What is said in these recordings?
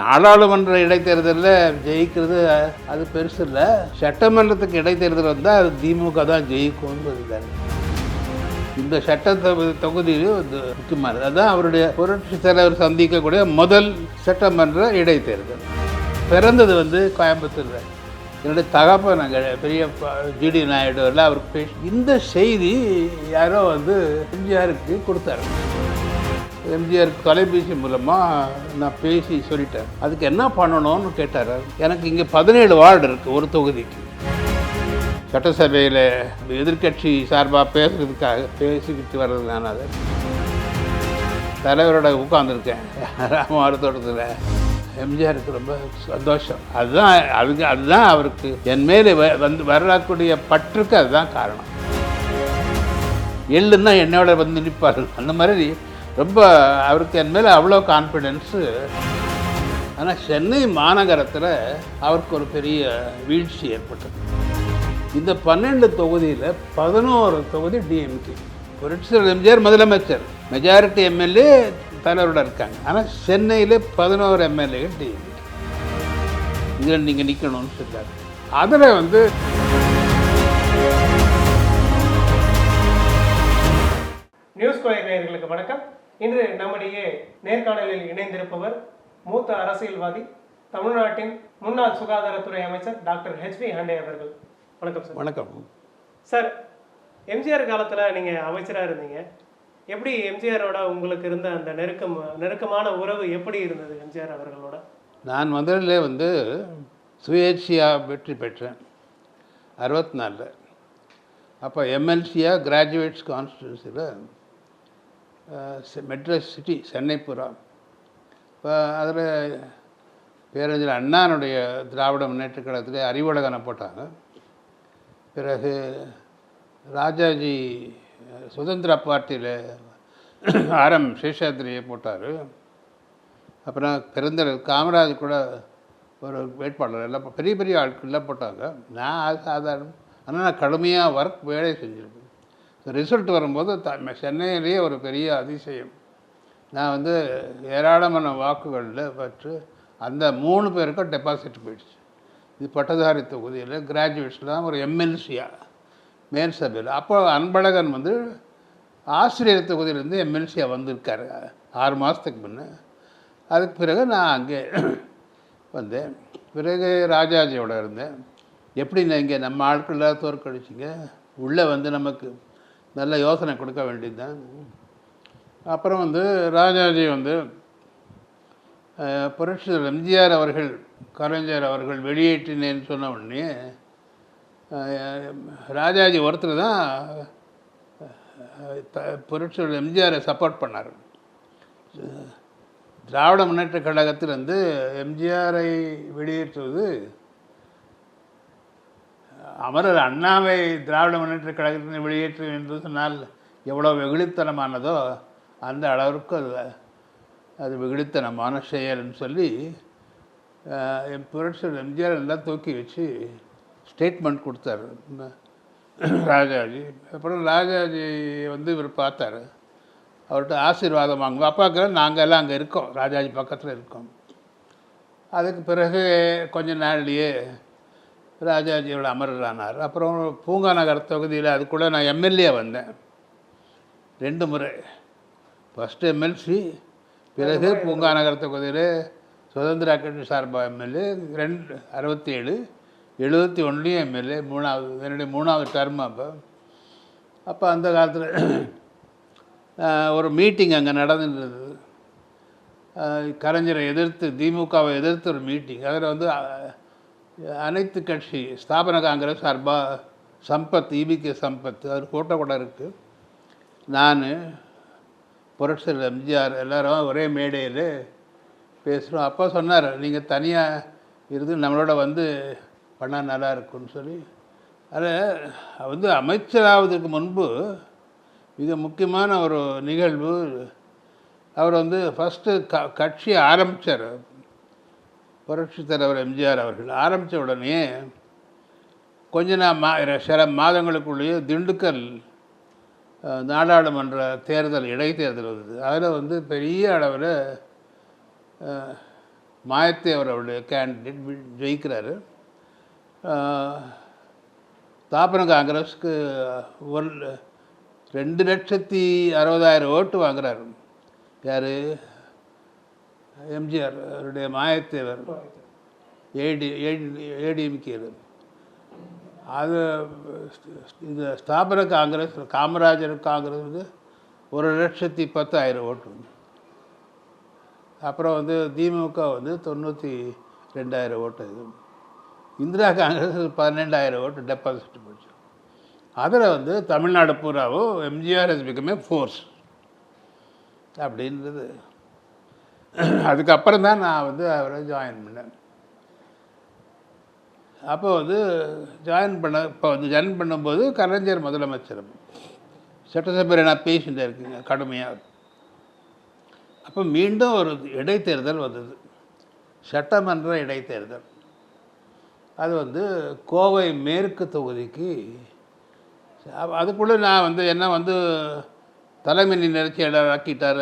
நாடாளுமன்ற இடைத்தேர்தலில் ஜெயிக்கிறது அது பெருசு இல்லை. சட்டமன்றத்துக்கு இடைத்தேர்தல் வந்தால் அது திமுக தான் ஜெயிக்கும்னு இந்த சட்ட தொ- தொகுதியிலும் முக்கியமானது. அதுதான் அவருடைய புரட்சி தலைவர் சந்திக்கக்கூடிய முதல் சட்டமன்ற இடைத்தேர்தல். பிறந்தது வந்து கோயம்புத்தூரில் என்னுடைய தகப்பன் நாங்கள் பெரிய ஜிடி நாயுடு எல்லாம் அவருக்கு பேசி இந்த செய்தி யாரோ வந்து எம்ஜிஆருக்கு கொடுத்தாரு. எம்ஜிஆர் தொலைபேசி மூலமாக நான் பேசி சொல்லிட்டேன். அதுக்கு என்ன பண்ணணும்னு கேட்டார். எனக்கு இங்கே பதினேழு வார்டு இருக்குது ஒரு தொகுதிக்கு. சட்டசபையில் எதிர்க்கட்சி சார்பாக பேசுகிறதுக்காக பேசிக்கிட்டு வர்றது நான் அதை. தலைவரோட உட்காந்துருக்கேன் ராமவாரத்தோட்டத்தில் எம்ஜிஆருக்கு ரொம்ப சந்தோஷம். அதுதான் அதுக்கு அதுதான் அவருக்கு. என் மேலே வ- வந்து வரக்கூடிய பற்றுக்கு அதுதான் காரணம். எள்ளுன்னா என்னோட வந்து நிற்பார் அந்த மாதிரி ரொம்ப அவருக்கு என் மேலே அவ்வளோ கான்ஃபிடென்ஸு ஆனால் சென்னை மாநகரத்தில் அவருக்கு ஒரு பெரிய வீழ்ச்சி ஏற்பட்டது. இந்த பன்னெண்டு தொகுதியில் பதினோரு தொகுதி டிஎம்கே புரட்சிசர் எம்ஜிஆர் முதலமைச்சர். மெஜாரிட்டி எம்எல்ஏ தலைவரோட இருக்காங்க. ஆனால் சென்னையில் பதினோரு எம்எல்ஏ டிஎம்கே இதில் நீங்கள் நிற்கணும்னு சொல்றாரு. அதில் வந்து நியூஸ் கோயர் வணக்கம். இன்று நம்முடைய நேர்காணலில் இணைந்திருப்பவர் மூத்த அரசியல்வாதி தமிழ்நாட்டின் முன்னாள் சுகாதாரத்துறை அமைச்சர் டாக்டர் ஹெச்பி ஹண்டே அவர்கள். வணக்கம் சார். வணக்கம். சார் எம்ஜிஆர் காலத்தில் நீங்கள் அமைச்சராக இருந்தீங்க. எப்படி எம்ஜிஆரோட உங்களுக்கு இருந்த அந்த நெருக்கம் நெருக்கமான உறவு எப்படி இருந்தது எம்ஜிஆர் அவர்களோட? நான் முதல்ல வந்து சுயேட்சையாக வெற்றி பெற்றேன் அறுபத்தி நாலில். அப்போ எம்எல்சியாக கிராஜுவேட்ஸ் கான்ஸ்டியூன்சியில் மெட்ராஸ் சிட்டி சென்னைப்புறா இப்போ அதில் பேரறிஞர் அண்ணானுடைய திராவிட முன்னேற்ற கழகத்தில் அறிவுலகனை போட்டாங்க. பிறகு ராஜாஜி சுதந்திர பார்ட்டியில் ஆர்எம் சேஷாத்ரியை போட்டார். அப்புறம் பிறந்த காமராஜ் கூட ஒரு வேட்பாளர் எல்லாம் பெரிய பெரிய ஆட்கள்லாம் போட்டாங்க. நான் சாதாரணம் ஆனால் நான் கடுமையாக ஒர்க் வேலை செஞ்சுருப்பேன் ரிசல்ட் வரும்போது த சென்னையிலேயே ஒரு பெரிய அதிசயம். நான் வந்து ஏராளமான வாக்குகளில் பெற்று அந்த மூணு பேருக்கும் டெபாசிட் போயிடுச்சு. இது பட்டதாரி தொகுதியில் கிராஜுவேட்ஸ்லாம் ஒரு எம்எல்சியாக மேல் சபையில். அப்போ அன்பழகன் வந்து ஆசிரியர் தொகுதியிலேருந்து எம்எல்சியாக வந்திருக்காரு ஆறு மாதத்துக்கு முன்னே. அதுக்கு பிறகு நான் அங்கே வந்தேன். பிறகு ராஜாஜியோட இருந்தேன். எப்படி நீங்கள் நம்ம ஆட்கள்லாம் தோற்கடிச்சிங்க உள்ளே வந்து நமக்கு நல்ல யோசனை கொடுக்க வேண்டியதுதான். அப்புறம் வந்து ராஜாஜி வந்து புரட்சிதர் எம்ஜிஆர் அவர்கள் கலைஞர் அவர்கள் வெளியேற்றினேன்னு சொன்ன உடனே ராஜாஜி ஒருத்தர் தான் புரட்சிதர் எம்ஜிஆரை சப்போர்ட் பண்ணார். திராவிட முன்னேற்ற கழகத்தில் எம்ஜிஆரை வெளியேற்றுவது அமரர் அண்ணாவை திராவிட முன்னேற்ற கழகத்தினை வெளியேற்று என்று சொன்னால் எவ்வளோ வெகுளித்தனமானதோ அந்த அளவிற்கு அது அது வெகுளித்தனமான செயல்னு சொல்லி என் புரட்சியர் எம்ஜிஆர் எல்லாம் தூக்கி வச்சு ஸ்டேட்மெண்ட் கொடுத்தாரு. ராஜாஜி. அப்புறம் ராஜாஜி வந்து இவர் பார்த்தாரு. அவர்கிட்ட ஆசீர்வாதம் வாங்குவோம் அப்பாவுக்கு நாங்கள் எல்லாம் அங்கே இருக்கோம். ராஜாஜி பக்கத்தில் இருக்கோம். அதுக்கு பிறகு கொஞ்ச நாள்லேயே ராஜாஜியோட அமரரானார். அப்புறம் பூங்கா நகர் தொகுதியில் அது கூட நான் எம்எல்ஏ வந்தேன். ரெண்டு முறை. ஃபஸ்ட்டு எம்எல்சி பிறகு பூங்கா நகர் தொகுதியில் சுதந்திர கட்சி சார்பாக எம்எல்ஏ ரெண்டு அறுபத்தி ஏழு எழுபத்தி ஒன்றுலேயும் எம்எல்ஏ மூணாவது என்னுடைய மூணாவது டர்ம் அப்போ. அப்போ அந்த காலத்தில் ஒரு மீட்டிங் அங்கே நடந்துருந்தது. கலைஞரை எதிர்த்து திமுகவை எதிர்த்து ஒரு மீட்டிங் அதில் வந்து அனைத்து கட்சி ஸ்தாபன காங்கிரஸ் சார்பாக சம்பத் இபிகே சம்பத் அது ஃபோட்டோ கூட இருக்குது நான் புரட்சியர் எம்ஜிஆர் எல்லாரும் ஒரே மேடையில் பேசுகிறோம் அப்போ சொன்னார் நீங்கள் தனியாக இருந்து நம்மளோட வந்து பண்ணால் நல்லா இருக்கும்னு சொல்லி. அதில் வந்து அமைச்சராவதுக்கு முன்பு மிக முக்கியமான ஒரு நிகழ்வு. அவர் வந்து ஃபஸ்ட்டு க கட்சி ஆரம்பித்தார் புரட்சி தலைவர் எம்ஜிஆர் அவர்கள் ஆரம்பித்த உடனே கொஞ்ச நாள் மா சில மாதங்களுக்குள்ளேயே திண்டுக்கல் நாடாளுமன்ற தேர்தல் இடைத்தேர்தல் வந்தது. அதில் வந்து பெரிய அளவில் மாயத்தேவர் அவருடைய கேண்டிடேட் ஜெயிக்கிறாரு. தாப்பன காங்கிரஸ்க்கு ஒரு ரெண்டு லட்சத்தி அறுபதாயிரம் ஓட்டு வாங்குறாரு. யார்? எம்ஜிஆர் அவருடைய மாயத்தேவர் ஏடி ஏடிஎம்கே அது இந்த ஸ்தாபன காங்கிரஸ் காமராஜர் காங்கிரஸ் வந்து ஒரு லட்சத்தி பத்தாயிரம் ஓட்டு அப்புறம் வந்து திமுக வந்து தொண்ணூற்றி ரெண்டாயிரம் ஓட்டு இது இந்திரா காங்கிரஸ் பன்னெண்டாயிரம் ஓட்டு டெபாசிட் போச்சு. அதில் வந்து தமிழ்நாடு பூராவும் எம்ஜிஆர் ஹஸ் பிகமே ஃபோர்ஸ் அப்படின்றது. அதுக்கப்புறம் தான் நான் வந்து அவரை ஜாயின் பண்ணேன். அப்போ வந்து ஜாயின் பண்ண இப்போ வந்து ஜாயின் பண்ணும்போது கலைஞர் முதலமைச்சர் சட்டசபையில் நான் பேசிட்டு இருக்குங்க கடுமையாக அப்போ மீண்டும் ஒரு இடைத்தேர்தல் வந்தது. சட்டமன்ற இடைத்தேர்தல். அது வந்து கோவை மேற்கு தொகுதிக்கு அதுக்குள்ளே நான் வந்து என்ன வந்து தலைமை நிகழ்ச்சியாளர் ஆக்கிட்டார்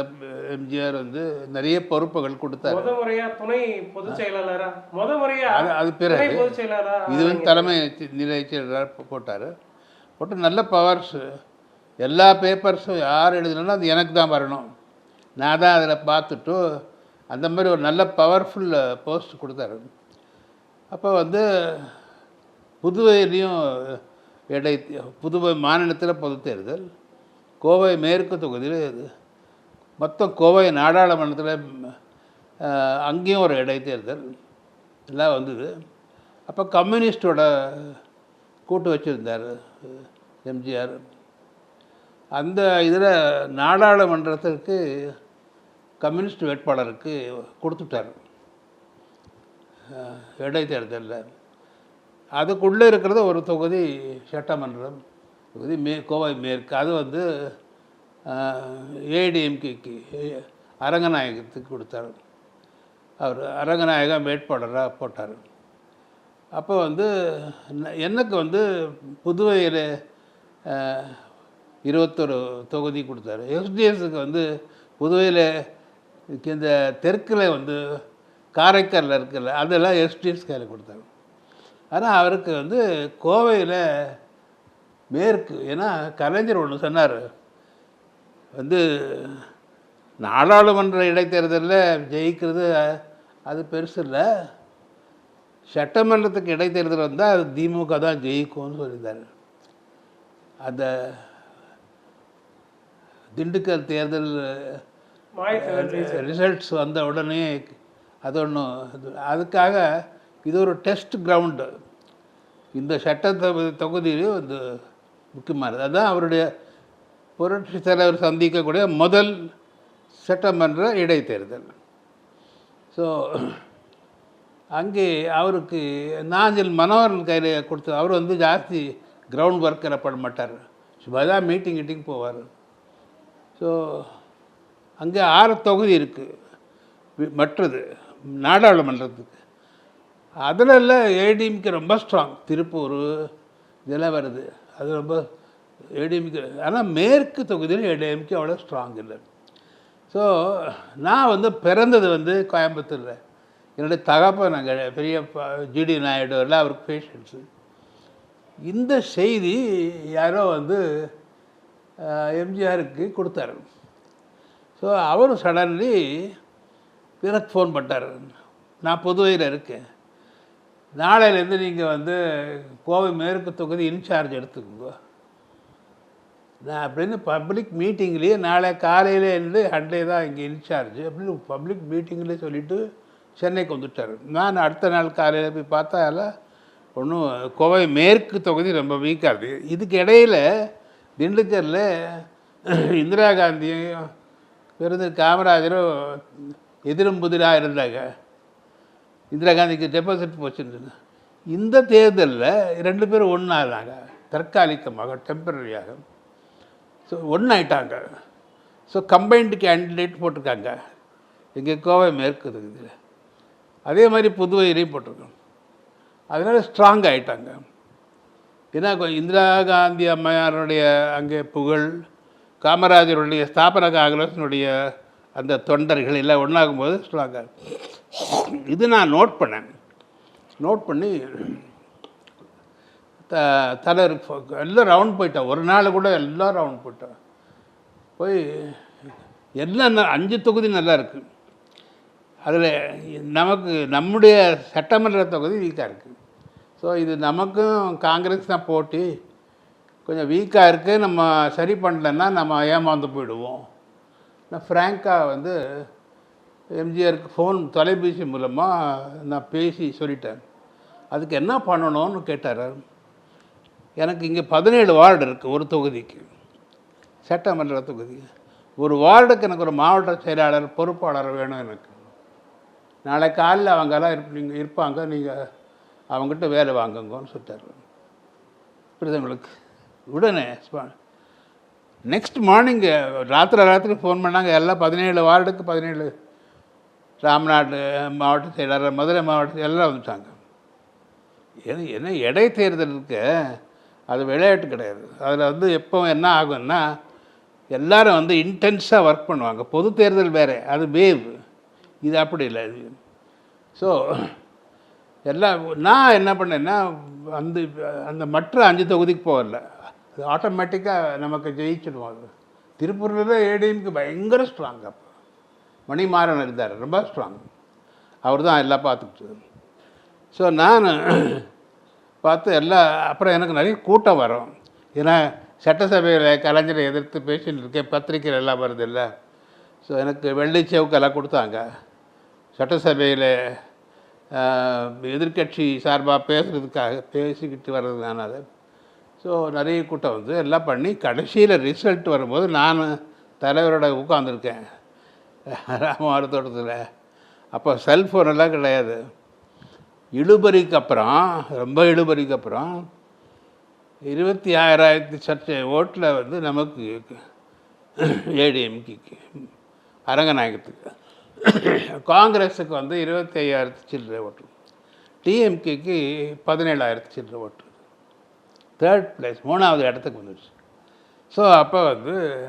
எம்ஜிஆர் வந்து நிறைய பொறுப்புகள் கொடுத்தாரு. முத முறையா துணை பொதுச் செயலாளரா? முத முறையா அது பிறகு இது வந்து தலைமை நிலையத்தில் போட்டார். போட்டு நல்ல பவர்ஸ் எல்லா பேப்பர்ஸும் யார் எழுதுனாலும் அது எனக்கு தான் வரணும். நான் தான் அதில் பார்த்துட்டு அந்த மாதிரி ஒரு நல்ல பவர்ஃபுல் போஸ்ட் கொடுத்தாரு. அப்போ வந்து புதுவையிலையும் இடை புதுவை மாநிலத்தில் பொது தேர்தல். கோவை மேற்கு தொகுதியில் இது மொத்தம் கோவை நாடாளுமன்றத்தில் அங்கேயும் ஒரு இடைத்தேர்தல் எல்லாம் வந்தது. அப்போ கம்யூனிஸ்டோட கூட்டு வச்சுருந்தார் எம்ஜிஆர். அந்த இதில் நாடாளுமன்றத்திற்கு கம்யூனிஸ்ட் வேட்பாளருக்கு கொடுத்துட்டார் இடைத்தேர்தலில். அதுக்குள்ளே இருக்கிறது ஒரு தொகுதி சட்டமன்றம். தொகுதி மே கோவை மேற்கு அது வந்து ஏடிஎம்கேக்கு அரங்கநாயகத்துக்கு கொடுத்தார். அவர் அரங்கநாயகம் வேட்பாளராக போட்டார். அப்போ வந்து எனக்கு வந்து புதுவையில் இருபத்தொரு தொகுதி கொடுத்தாரு. எஸ்டிஎஸுக்கு வந்து புதுவையில் இந்த தெற்கில் வந்து காரைக்காலில் இருக்குல்ல அதெல்லாம் எஸ்டிஎஸ் கையில் கொடுத்தாரு. ஆனால் அவருக்கு வந்து கோவையில் மேற்கு ஏன்னா கலைஞர் ஒன்று சொன்னார். வந்து நாடாளுமன்ற இடைத்தேர்தலில் ஜெயிக்கிறது அது பெருசு இல்லை. சட்டமன்றத்துக்கு இடைத்தேர்தல் வந்தால் அது திமுக தான் ஜெயிக்கும்னு சொல்லியிருந்தார். அந்த திண்டுக்கல் தேர்தல் ரிசல்ட்ஸ் வந்த உடனே அது ஒன்றும் அதுக்காக இது ஒரு டெஸ்ட் கிரவுண்டு இந்த சட்ட தொ- தொகுதியிலும் இது முக்கியமானது அதுதான் அவருடைய புரட்சி தலைவர் சந்திக்கக்கூடிய முதல் சட்டமன்ற இடைத்தேர்தல். ஸோ அங்கே அவருக்கு நாஞ்சில் மனோகரன் கையில் கொடுத்து அவர் வந்து ஜாஸ்தி கிரவுண்ட் ஒர்க்கில் பண்ண மாட்டார். சும்மா தான் மீட்டிங் கீட்டிங் போவார். ஸோ அங்கே ஆறு தொகுதி இருக்குது மற்றது நாடாளுமன்றத்துக்கு. அதில் ஏடிஎம்கே ரொம்ப ஸ்ட்ராங் திருப்பூர் இதெல்லாம் வருது. அது ரொம்ப ஏடிஎம்கே ஆனால் மேற்கு தொகுதியில் ஏடிஎம்கே அவ்வளோ ஸ்ட்ராங் இல்லை. ஸோ நான் வந்து பிறந்தது வந்து கோயம்புத்தூரில். என்னுடைய தகப்பன் நாங்கள் பெரிய ஜிடி நாயுடு எல்லாம் அவருக்கு பேஷண்ட்ஸு இந்த செய்தி யாரோ வந்து எம்ஜிஆருக்கு கொடுத்தாரு. ஸோ அவர் சடன்லி எனக்கு ஃபோன் பண்ணிட்டார் நான் புதுவையில் இருக்கேன். நாளையிலேருந்து நீங்கள் வந்து கோவை மேற்கு தொகுதி இன்சார்ஜ் எடுத்துக்கோங்க. நான் அப்படின்னு பப்ளிக் மீட்டிங்லேயே நாளை காலையில் இருந்து ஹண்டே தான் இங்கே இன்சார்ஜ் அப்படின்னு பப்ளிக் மீட்டிங்லேயே சொல்லிவிட்டு சென்னைக்கு வந்துட்டார். நான் அடுத்த நாள் காலையில் போய் பார்த்தா எல்லாம் ஒன்றும் கோவை மேற்கு தொகுதி ரொம்ப வீக்காக இருக்குது இதுக்கு இடையில் திண்டுக்கல்ல இந்திரா காந்தியும் பெருந்தர் காமராஜரும் எதிரும் புதிராக இருந்தாங்க. இந்திரா காந்திக்கு டெபாசிட் போச்சுன்னு இந்த தேர்தலில் ரெண்டு பேரும் ஒன்றாகிறாங்க தற்காலிகமாக டெம்பரரியாக ஸோ ஒன்றாயிட்டாங்க ஸோ கம்பைன்டு கேண்டிடேட் போட்டிருக்காங்க. இங்கே கோவை மேற்கு இதில் அதே மாதிரி புதுவையிலையும் போட்டிருக்கோம். அதனால் ஸ்ட்ராங் ஆகிட்டாங்க ஏன்னா இந்திரா காந்தி அம்மையாருடைய அங்கே புகழ் காமராஜருடைய ஸ்தாபன காங்கிரஸினுடைய அந்த தொண்டர்கள் எல்லாம் ஒன்றாகும்போது சொல்லுவாங்க இது நான் நோட் பண்ணேன். நோட் பண்ணி த தலைவர் எல்லாம் ரவுண்ட் போயிட்டேன் ஒரு நாள் கூட எல்லாம் ரவுண்ட் போயிட்டேன் போய் எல்லாம் அஞ்சு தொகுதி நல்லா இருக்குது அதில் நமக்கு நம்முடைய சட்டமன்ற தொகுதி வீக்காக இருக்குது ஸோ இது நமக்கும் காங்கிரஸ் தான் போட்டி. கொஞ்சம் வீக்காக இருக்குது நம்ம சரி பண்ணலன்னா நம்ம ஏமாந்து போயிடுவோம். நான் ஃப்ராங்காக வந்து எம்ஜிஆருக்கு ஃபோன் தொலைபேசி மூலமாக நான் பேசி சொல்லிட்டேன். அதுக்கு என்ன பண்ணணும்னு கேட்டார். எனக்கு இங்கே பதினேழு வார்டு இருக்குது ஒரு தொகுதிக்கு. சட்டமன்ற தொகுதி. ஒரு வார்டுக்கு எனக்கு ஒரு மாவட்ட செயலாளர் பொறுப்பாளர் வேணும் எனக்கு. நாளை காலையில் அவங்கெல்லாம் இருப் நீங்கள் இருப்பாங்க நீங்கள் அவங்ககிட்ட வேலை வாங்குங்கன்னு சொல்லிட்டார். புரியுது உங்களுக்கு? உடனே நெக்ஸ்ட் மார்னிங் ராத்திரி ராத்திரி ஃபோன் பண்ணாங்க. எல்லாம் பதினேழு வார்டுக்கு பதினேழு. ராம்நாடு மாவட்ட செயலாளர் மதுரை மாவட்ட எல்லாம் வந்துட்டாங்க. ஏன்னா என்ன இடைத்தேர்தல் இருக்கு? அது விளையாட்டு கிடையாது. அதில் வந்து எப்போ என்ன ஆகும்னா எல்லாரும் வந்து இன்டென்ஸாக ஒர்க் பண்ணுவாங்க. பொது தேர்தல் வேறு. அது வேவ் இது அப்படி இல்லை இது. ஸோ எல்லாம் நான் என்ன பண்ணேன்னா அந்த அந்த மற்ற அஞ்சு தொகுதிக்கு போகல. அது ஆட்டோமேட்டிக்காக நமக்கு ஜெயிச்சிடுவோம் அது. திருப்பூரில் ஏடிஎம்க்கு பயங்கர ஸ்ட்ராங் அப்போ. மணிமாறன் இருந்தார் ரொம்ப ஸ்ட்ராங் அவர் தான் எல்லாம் பார்த்துக்கிட்டு ஸோ நான் பார்த்து எல்லாம் அப்புறம் எனக்கு நிறைய கூட்டம் வரும். ஏன்னா சட்டசபையில் கலைஞரை எதிர்த்து பேசின்னு இருக்கேன் பத்திரிக்கையில் எல்லாம் வருது இல்லை. ஸோ எனக்கு வெள்ளை செவுக்கெல்லாம் கொடுத்தாங்க. சட்டசபையில் எதிர்க்கட்சி சார்பாக பேசுகிறதுக்காக பேசிக்கிட்டு வர்றது நான் அதை. ஸோ நிறைய கூட்டம் வந்து எல்லாம் பண்ணி கடைசியில் ரிசல்ட் வரும்போது நான் தலைவரோட உட்காந்துருக்கேன் ராமவாரத்தோட்டத்தில் அப்போ செல்ஃபோன் எல்லாம் கிடையாது. இழுபறிக்கு அப்புறம் ரொம்ப இழுபறிக்கு அப்புறம் இருபத்தி ஆறாயிரத்தி சற்று ஓட்டில் வந்து நமக்கு ஏடிஎம்கேக்கு அரங்கநாயகத்துக்கு. காங்கிரஸுக்கு வந்து இருபத்தி ஐயாயிரத்து சில்லறை ஓட்டு. டிஎம்கேக்கு பதினேழாயிரத்து சில்லறை ஓட்டு. தேர்ட் பிளேஸ் மூணாவது இடத்துக்கு வந்துடுச்சு ஸோ அப்போ வந்து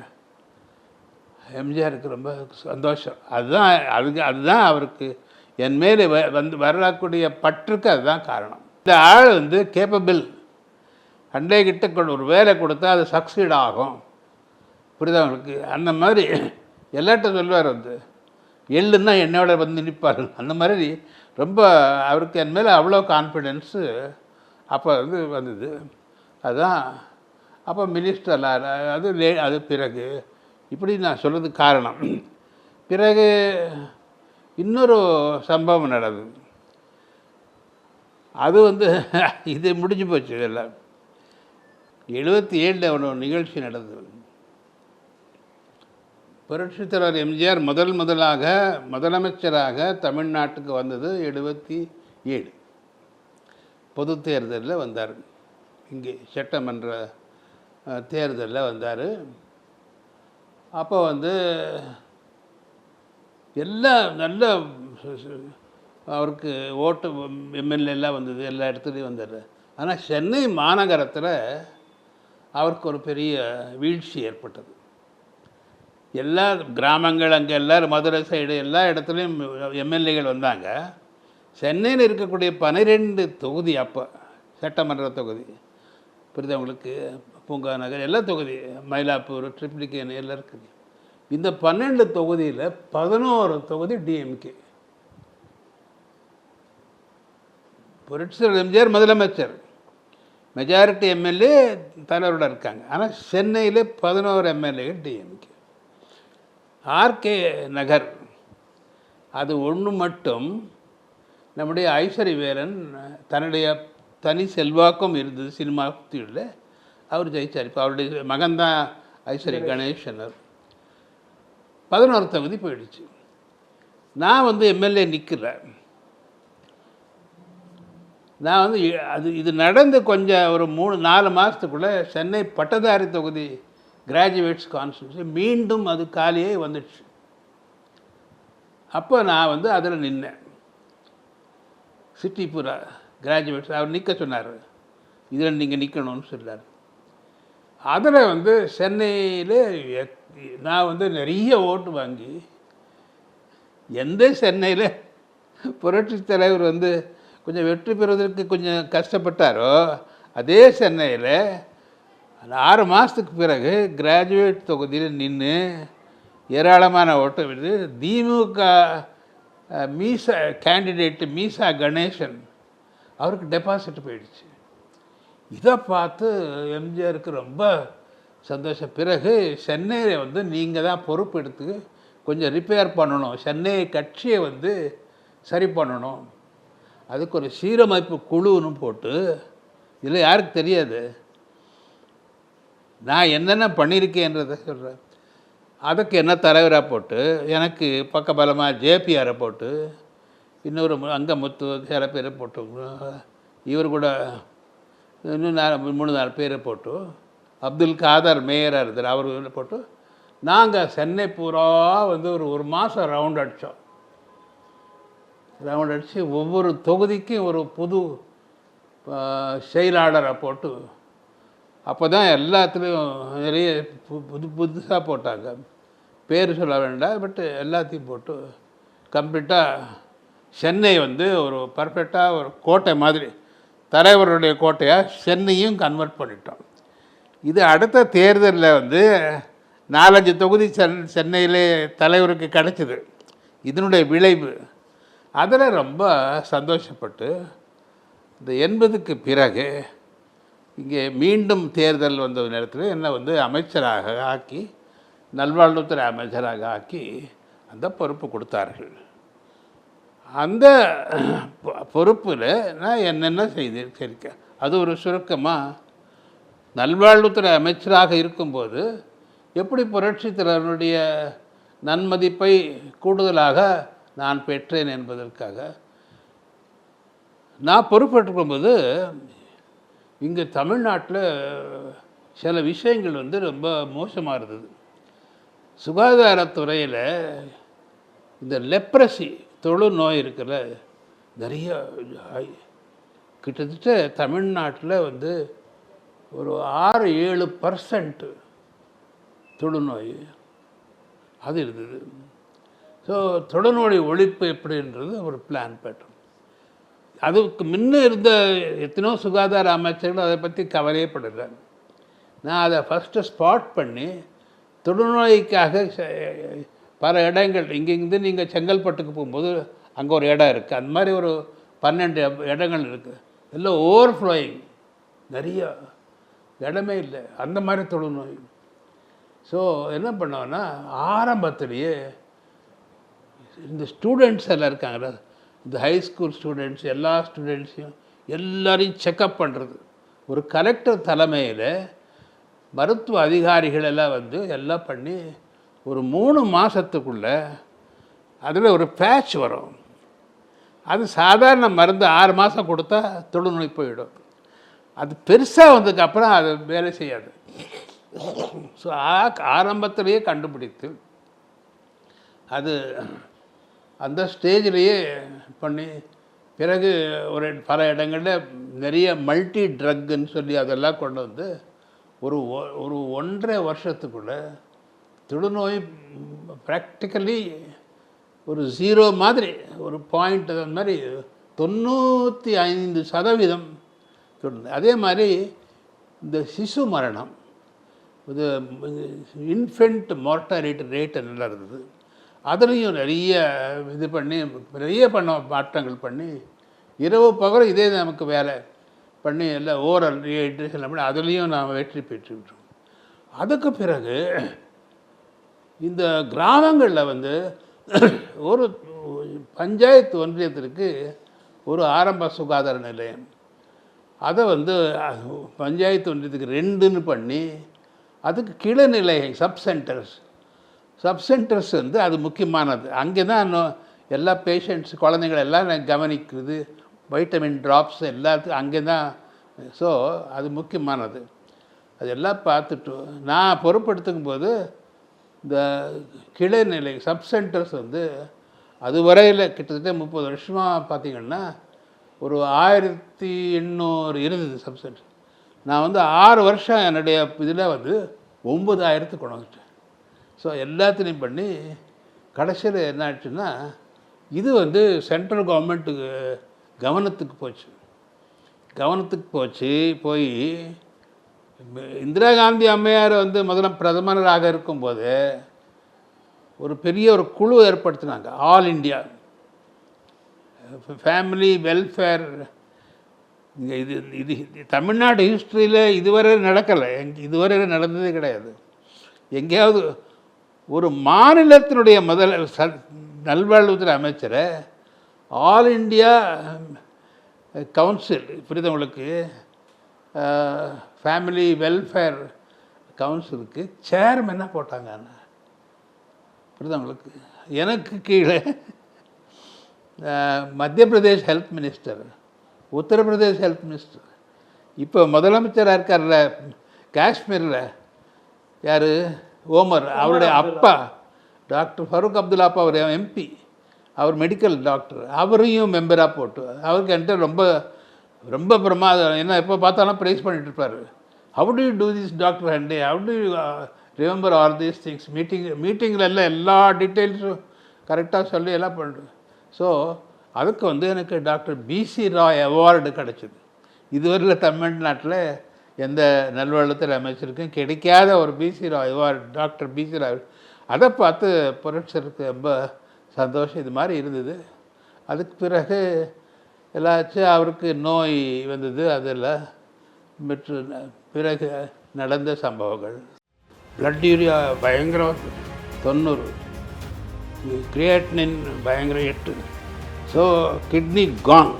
எம்ஜிஆருக்கு ரொம்ப சந்தோஷம். அதுதான் அதுக்கு அதுதான் அவருக்கு என் மேலே வ- வந்து வரக்கூடிய பற்றுக்கு அதுதான் காரணம். இந்த ஆள் வந்து கேப்பபிள் அண்டே கிட்ட ஒரு வேலை கொடுத்தா அது சக்சீட் ஆகும். புரியுதா அவங்களுக்கு அந்த மாதிரி எல்லாட்ட சொல்லுவார் வந்து எள்ளுன்னா என்னோட வந்து நிற்பார் அந்த மாதிரி ரொம்ப அவருக்கு என் மேலே அவ்வளோ கான்ஃபிடென்ஸு அப்போ வந்து வந்தது. அதுதான் அப்போ மினிஸ்டர் அது லே அது பிறகு. இப்படி நான் சொல்கிறதுக்கு காரணம். பிறகு இன்னொரு சம்பவம் நடந்தது. அது வந்து இது முடிஞ்சு போச்சு இதெல்லாம் எழுபத்தி ஏழில் ஒரு நிகழ்ச்சி நடந்தது. புரட்சித் தலைவர் எம்ஜிஆர் முதல் முதலாக முதலமைச்சராக தமிழ்நாட்டுக்கு வந்தது எழுபத்தி ஏழு. பொது தேர்தலில் வந்தார். இங்கே சட்டமன்ற தேர்தலில் வந்தார். அப்போ வந்து எல்லாம் நல்ல அவருக்கு ஓட்டு எம்எல்ஏலாம் வந்தது எல்லா இடத்துலையும் வந்தார். ஆனால் சென்னை மாநகரத்தில் அவருக்கு ஒரு பெரிய வீழ்ச்சி ஏற்பட்டது. எல்லா கிராமங்கள் அங்கே எல்லாரும் மதுரை சைடு எல்லா இடத்துலையும் எம்எல்ஏகள் வந்தாங்க. சென்னையில் இருக்கக்கூடிய பன்னிரெண்டு தொகுதி அப்போ சட்டமன்ற தொகுதி. புரியுதா பூங்கா நகர் எல்லா தொகுதி மயிலாப்பூர் ட்ரிப்ளிகேன் எல்லாம் இருக்குது இந்த பன்னெண்டு தொகுதியில் பதினோரு தொகுதி டிஎம்கே புரட்சித்தலைவர் எம்ஜிஆர் முதலமைச்சர். மெஜாரிட்டி எம்எல்ஏ தலைவரோட இருக்காங்க. ஆனால் சென்னையில் பதினோரு எம்எல்ஏ டிஎம்கே ஆர்கே நகர். அது ஒன்று மட்டும் நம்முடைய ஐஸ்வரி வேலன் தன்னுடைய தனி செல்வாக்கும் இருந்தது சினிமா ஃபீல்டில் அவர் ஜெயிச்சார். இப்போ அவருடைய மகன்தான் ஐஸ்வரி கணேசன் அவர் பதினோரு தொகுதி போயிடுச்சு. நான் வந்து எம்எல்ஏ நிற்கல நான் வந்து அது இது நடந்து கொஞ்சம் ஒரு மூணு நாலு மாதத்துக்குள்ளே சென்னை பட்டதாரி தொகுதி கிராஜுவேட்ஸ் கான்ஸ்டியூன்சி மீண்டும் அது காலியே வந்துடுச்சு. அப்போ நான் வந்து அதில் நின்னேன். சிட்டிபுரா கிராஜுவேட்ஸ் அவர் நிற்க சொன்னார். இதில் நீங்கள் நிற்கணும்னு சொன்னார். அதில் வந்து சென்னையில் நான் வந்து நிறைய ஓட்டு வாங்கி எந்த சென்னையில் புரட்சி தலைவர் வந்து கொஞ்சம் வெற்றி பெறுவதற்கு கொஞ்சம் கஷ்டப்பட்டாரோ அதே சென்னையில் அந்த ஆறு மாதத்துக்கு பிறகு கிராஜுவேட் தொகுதியில் நின்று ஏராளமான ஓட்டு விடுது திமுக மீசா கேண்டிடேட்டு மீசா கணேசன் அவருக்கு டெபாசிட் போயிடுச்சு. இதை பார்த்து எம்ஜிஆருக்கு ரொம்ப சந்தோஷம். பிறகு சென்னையை வந்து நீங்கள் தான் பொறுப்பெடுத்து கொஞ்சம் ரிப்பேர் பண்ணணும். சென்னை கட்சியை வந்து சரி பண்ணணும். அதுக்கு ஒரு சீரமைப்பு குழுன்னு போட்டு இதில் யாருக்கு தெரியாது? நான் என்னென்ன பண்ணியிருக்கேன்றதை சொல்கிறேன் அதுக்கு என்ன தலைவராக போட்டு எனக்கு பக்கபலமாக ஜேபிஆரை போட்டு இன்னொரு அங்கமுத்து முத்து சில பேரை போட்டு இவர் கூட இன்னும் நாலு மூணு நாலு பேரை போட்டு அப்துல் காதர் மேயராக இருந்தார். அவர் போட்டு நாங்கள் சென்னை பூரா வந்து ஒரு ஒரு மாதம் ரவுண்ட் அடித்தோம் ரவுண்ட் அடித்து ஒவ்வொரு தொகுதிக்கும் ஒரு புது செயலாளரை போட்டு அப்போ தான் எல்லாத்துலேயும் நிறைய பு- புது புதுசாக போட்டாங்க. பேர் சொல்ல வேண்டாம் பட் எல்லாத்தையும் போட்டு கம்ப்ளீட்டாக சென்னை வந்து ஒரு பர்ஃபெக்டாக ஒரு கோட்டை மாதிரி தலைவருடைய கோட்டையாக சென்னையும் கன்வெர்ட் பண்ணிட்டோம். இது அடுத்த தேர்தலில் வந்து நாலஞ்சு தொகுதி சென் சென்னையிலே தலைவருக்கு கிடைச்சிது. இதனுடைய விளைவு. அதில் ரொம்ப சந்தோஷப்பட்டு இந்த எண்பதுக்கு பிறகு இங்கே மீண்டும் தேர்தல் வந்த நேரத்தில் என்னை வந்து அமைச்சராக ஆக்கி நல்வாழ்வுத்துறை அமைச்சராக ஆக்கி அந்த பொறுப்பு கொடுத்தார்கள். அந்த பொறுப்பில் நான் என்னென்ன செய்தேன் சரிக்க அது ஒரு சுருக்கமாக நல்வாழ்வுத்துறை அமைச்சராக இருக்கும்போது எப்படி புரட்சித்தலைவனுடைய நன்மதிப்பை கூடுதலாக நான் பெற்றேன் என்பதற்காக நான் பொறுப்பேற்றுக்கும்போது இங்கே தமிழ்நாட்டில் சில விஷயங்கள் வந்து ரொம்ப மோசமாக இருந்தது. சுகாதாரத்துறையில் இந்த லெப்ரசி தொழுநோய் இருக்கிற நிறைய கிட்டத்தட்ட தமிழ்நாட்டில் வந்து ஒரு ஆறு ஏழு பர்சன்ட்டு தொழுநோய் அது இருந்தது. ஸோ தொழுநோய் ஒழிப்பு எப்படின்றது ஒரு பிளான் பேட்டோம் அதுக்கு முன்ன இருந்த எத்தனையோ சுகாதார அமைச்சர்கள் அதை பற்றி கவலையே படலை. நான் அதை ஃபஸ்ட்டு ஸ்பாட் பண்ணி தொழுநோய்க்காக ச- பல இடங்கள் இங்கேருந்து நீங்கள் செங்கல்பட்டுக்கு போகும்போது அங்கே ஒரு இடம் இருக்குது அந்த மாதிரி ஒரு பன்னெண்டு இடங்கள் இருக்குது எல்லாம் ஓவர் ஃப்ளோயிங் நிறைய இடமே இல்லை. அந்த மாதிரி தொழுநோய். ஸோ என்ன பண்ணோன்னா ஆரம்பத்திலேயே இந்த ஸ்டூடெண்ட்ஸ் எல்லாம் இருக்காங்கல்ல இந்த ஹை ஸ்கூல் ஸ்டூடெண்ட்ஸ் எல்லா ஸ்டூடெண்ட்ஸையும் எல்லாரையும் செக்கப் பண்ணுறது ஒரு கலெக்டர் தலைமையில் மருத்துவ அதிகாரிகள் எல்லாம் வந்து எல்லாம் பண்ணி ஒரு மூணு மாதத்துக்குள்ளே அதில் ஒரு பேட்ச் வரும். அது சாதாரண மருந்து ஆறு மாதம் கொடுத்தா தொழுநோய் போயிடும். அது பெருசாக வந்ததுக்கப்புறம் அது வேலை செய்யாது. ஸோ ஆரம்பத்திலேயே கண்டுபிடித்து அது அந்த ஸ்டேஜ்லேயே பண்ணி பிறகு ஒரு பல இடங்களில் நிறைய மல்டி ட்ரக்குன்னு சொல்லி அதெல்லாம் கொண்டு வந்து ஒரு ஒ- ஒரு ஒன்றரை வருஷத்துக்குள்ளே தொழுநோய் ப்ராக்டிக்கலி ஒரு ஜீரோ மாதிரி ஒரு பாயிண்ட் அந்த மாதிரி தொண்ணூற்றி ஐந்து சதவீதம் அதே மாதிரி இந்த சிசு மரணம் இது இன்ஃபென்ட் மார்ட்டாலிட்டி ரேட்டு நல்லா இருந்தது. அதுலேயும் நிறைய இது பண்ணி நிறைய பண்ண மாற்றங்கள் பண்ணி இரவு பகல் இதே நமக்கு வேலை பண்ணி எல்லாம் ஓரல் எல்லாம் பண்ணி அதுலேயும் நாம் வெற்றி பெற்றுவிட்டோம் அதுக்கு பிறகு இந்த கிராமங்களில் வந்து ஒரு பஞ்சாயத்து ஒன்றியத்திற்கு ஒரு ஆரம்ப சுகாதார நிலையம். அதை வந்து பஞ்சாயத்து ஒன்றியத்துக்கு ரெண்டுன்னு பண்ணி அதுக்கு கிளநிலை சப் சென்டர்ஸ். சப் சென்டர்ஸ் வந்து அது முக்கியமானது. அங்கே தான் எல்லா பேஷண்ட்ஸ் குழந்தைகள் எல்லாம் நான் கவனிக்குது வைட்டமின் ட்ராப்ஸ் எல்லாத்துக்கும் அங்கே தான் ஸோ அது முக்கியமானது. அதெல்லாம் பார்த்துட்டு நான் பொறுப்பெடுத்துக்கும் போது இந்த கிளைநிலை சப் சென்டர்ஸ் வந்து அது வரையில் கிட்டத்தட்ட முப்பது வருஷமாக பார்த்தீங்கன்னா ஒரு ஆயிரத்தி எண்ணூறு இருந்தது சப் சென்டர் நான் வந்து ஆறு வருஷம் என்னுடைய இதில் வந்து ஒம்பதாயிரத்துக்கு கொண்டு வந்துட்டேன். ஸோ எல்லாத்துலேயும் பண்ணி கடைசியில் என்ன ஆச்சுன்னா இது வந்து சென்ட்ரல் கவர்மெண்ட்டுக்கு கவனத்துக்கு போச்சு. கவனத்துக்கு போச்சு போய் இந்திரா காந்தி அம்மையார் வந்து முதல்ல பிரதமராக இருக்கும்போது ஒரு பெரிய ஒரு குழு ஏற்படுத்தினாங்க. ஆல் இந்தியா ஃபேமிலி வெல்ஃபேர் இங்கே இது இது தமிழ்நாடு ஹிஸ்ட்ரியில் இதுவரை நடக்கலை. எங் இதுவரை நடந்ததே கிடையாது. எங்கேயாவது ஒரு மாநிலத்தினுடைய முதல் ச நல்வாழ்வுத்துறை அமைச்சரை ஆல் இந்தியா கவுன்சில் புரியுது உங்களுக்கு? ஃபேமிலி வெல்ஃபேர் கவுன்சிலுக்கு சேர்மனாக போட்டாங்க புரியுதா உங்களுக்கு? எனக்கு கீழே Madhya Pradesh health minister Uttar Pradesh health minister இப்போ முதலமைச்சராக இருக்கார்ல காஷ்மீரில். யார்? ஓமர் அவருடைய அப்பா. டாக்டர் ஃபரூக் அப்துல்லாப்பா அவர் எம்பி அவர் மெடிக்கல் டாக்டர் அவரையும் மெம்பராக போட்டு அவருக்கு என்கிட்ட ரொம்ப ரொம்ப பிரமாதம் என்ன எப்போ பார்த்தாலும் ப்ரைஸ் பண்ணிட்டு இருப்பார். How do you do this doctor Hande how do you remember all these things meeting மீட்டிங்கில் எல்லாம் எல்லா டீட்டெயில்ஸும் கரெக்டாக சொல்லி எல்லாம் பண்ணுறேன் ஸோ அதுக்கு வந்து எனக்கு டாக்டர் பிசி ராய் அவார்டு கிடச்சிது. இதுவரையில் தமிழ்நாட்டில் எந்த நல்வளத்தில் அமைச்சிருக்கும் கிடைக்காத ஒரு B C Roy award doctor B C Roy அதை பார்த்து புரட்சருக்கு ரொம்ப சந்தோஷம். இது மாதிரி இருந்தது. அதுக்கு பிறகு எல்லாச்சும் அவருக்கு நோய் வந்தது. அதில் மற்ற பிறகு நடந்த சம்பவங்கள். பிளட் யூரியா பயங்கர தொண்ணூறு. கிரியேட்னின் பயங்கர எட்டு. ஸோ கிட்னி காங்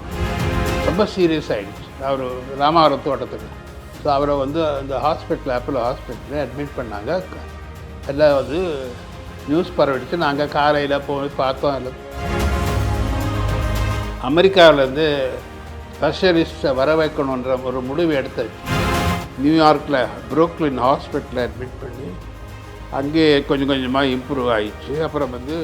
ரொம்ப சீரியஸ் ஆகிடுச்சு அவர் ராமாவரம் தோட்டத்துக்கு. ஸோ அவரை வந்து அந்த ஹாஸ்பிட்டல் அப்போலோ ஹாஸ்பிட்டலில் அட்மிட் பண்ணாங்க. எல்லாம் வந்து நியூஸ் பரவிடுச்சு. நாங்கள் காலையில் போய் பார்த்தோம் எல்லாம் அமெரிக்காவிலேருந்து ஸ்பெஷலிஸ்ட்டை வர வைக்கணுன்ற ஒரு முடிவு எடுத்தாச்சு. நியூயார்க்கில் புரோக்லின் ஹாஸ்பிட்டலில் அட்மிட் பண்ணி அங்கே கொஞ்சம் கொஞ்சமாக இம்ப்ரூவ் ஆயிடுச்சு. அப்புறம் வந்து